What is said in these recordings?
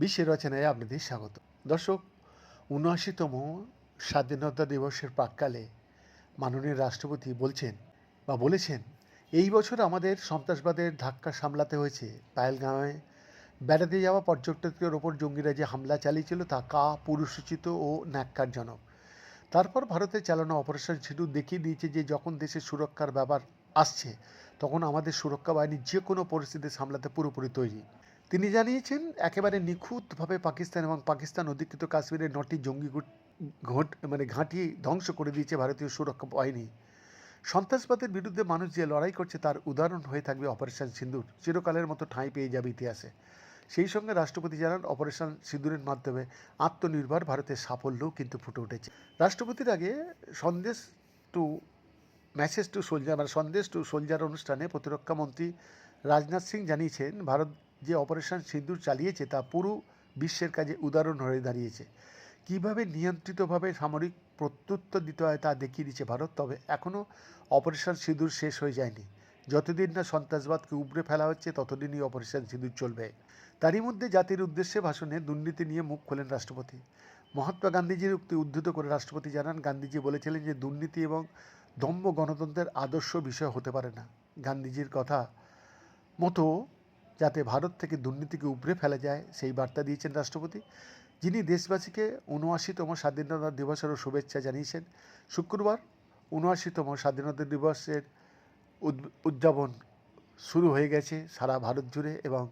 বিশ্বের রচনায় আপনাদের স্বাগত। দর্শক, উনআশিতম স্বাধীনতা দিবসের প্রাককালে মাননীয় রাষ্ট্রপতি বলছেন বা বলেছেন, এই বছর আমাদের সন্ত্রাসবাদের ধাক্কা সামলাতে হয়েছে। পায়েলগাঁওয়ে বেড়াতে যাওয়া পর্যটকদের ওপর জঙ্গিরা যে হামলা চালিয়েছিল তা কা পুরুষোচিত ও ন্যাক্কারজনক। তারপর ভারতে চালানো অপারেশন সিঁদুর দেখিয়ে দিয়েছে যে যখন দেশের সুরক্ষার ব্যাপার আসছে, তখন আমাদের সুরক্ষা বাহিনী যে কোনো পরিস্থিতি সামলাতে পুরোপুরি তৈরি। তিনি জানিয়েছেন, একেবারে নিখুঁতভাবে পাকিস্তান এবং পাকিস্তান অধিকৃত কাশ্মীরের নটি জঙ্গি ঘট মানে ঘাঁটি ধ্বংস করে দিয়েছে ভারতীয় সুরক্ষা বাহিনী। সন্ত্রাসবাদের বিরুদ্ধে মানুষ যে লড়াই করছে, তার উদাহরণ হয়ে থাকবে অপারেশন সিন্দুর চিরকালের মতো ঠাঁই পেয়ে যাবে ইতিহাসে। সেই সঙ্গে রাষ্ট্রপতি জানান, অপারেশন সিঁদুরের মাধ্যমে আত্মনির্ভর ভারতের সাফল্যও কিন্তু ফুটে উঠেছে। রাষ্ট্রপতির আগে Sandesh to message to soldier মানে সন্দেশ টু সোলজার অনুষ্ঠানে প্রতিরক্ষা মন্ত্রী রাজনাথ সিং জানিয়েছেন, ভারত যে অপারেশন সিঁদুর চালিয়েছে তা পুরো বিশ্বের কাজে উদাহরণ হয়ে দাঁড়িয়েছে। কীভাবে নিয়ন্ত্রিতভাবে সামরিক প্রত্যুত্তর দিতে হয় তা দেখিয়ে দিচ্ছে ভারত, তবে এখনও অপারেশন সিঁদুর শেষ হয়ে যায়নি। যতদিন না সন্ত্রাসবাদকে উপড়ে ফেলা হচ্ছে, ততদিনই অপারেশন সিঁদুর চলবে। তারই মধ্যে জাতির উদ্দেশ্যে ভাষণে দুর্নীতি নিয়ে মুখ খোলেন রাষ্ট্রপতি। মহাত্মা গান্ধীজির উক্তি উদ্ধৃত করে রাষ্ট্রপতি জানান, গান্ধীজি বলেছিলেন যে দুর্নীতি এবং দম্ভ গণতন্ত্রের আদর্শ বিষয় হতে পারে না। গান্ধীজির কথা মতো যাতে ভারত থেকে দুর্নীতিকে উপড়ে ফেলা যায়, সেই বার্তা দিয়েছেন রাষ্ট্রপতি। যিনি দেশবাসীকে উনআশিতম স্বাধীনতা দিবসেরও শুভেচ্ছা জানিয়েছেন। শুক্রবার উনআশিতম স্বাধীনতা দিবসের উদ- উদযাপন শুরু হয়ে গেছে সারা ভারত জুড়ে এবং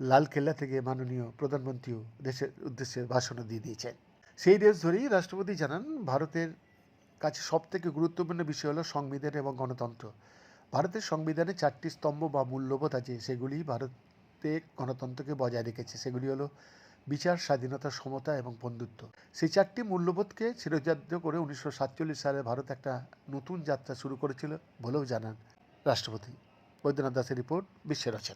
লালকেল্লা থেকে মাননীয় প্রধানমন্ত্রীও দেশের উদ্দেশ্যে ভাষণও দিয়ে দিয়েছেন। সেই দেশ ধরেই রাষ্ট্রপতি জানান, ভারতের কাছে সবথেকে গুরুত্বপূর্ণ বিষয় হলো সংবিধান এবং গণতন্ত্র। ভারতের সংবিধানে চারটি স্তম্ভ বা মূল্যবোধ আছে, সেগুলি ভারতে গণতন্ত্রকে বজায় রেখেছে। সেগুলি হলো বিচার, স্বাধীনতা, সমতা এবং বন্ধুত্ব। সেই চারটি মূল্যবোধকে চিরজাদ্য করে উনিশশো সাতচল্লিশ সালে ভারত একটা নতুন যাত্রা শুরু করেছিল বলেও জানান রাষ্ট্রপতি। বৈদ্যনাথ দাসের রিপোর্ট বিশ্বের রচনা।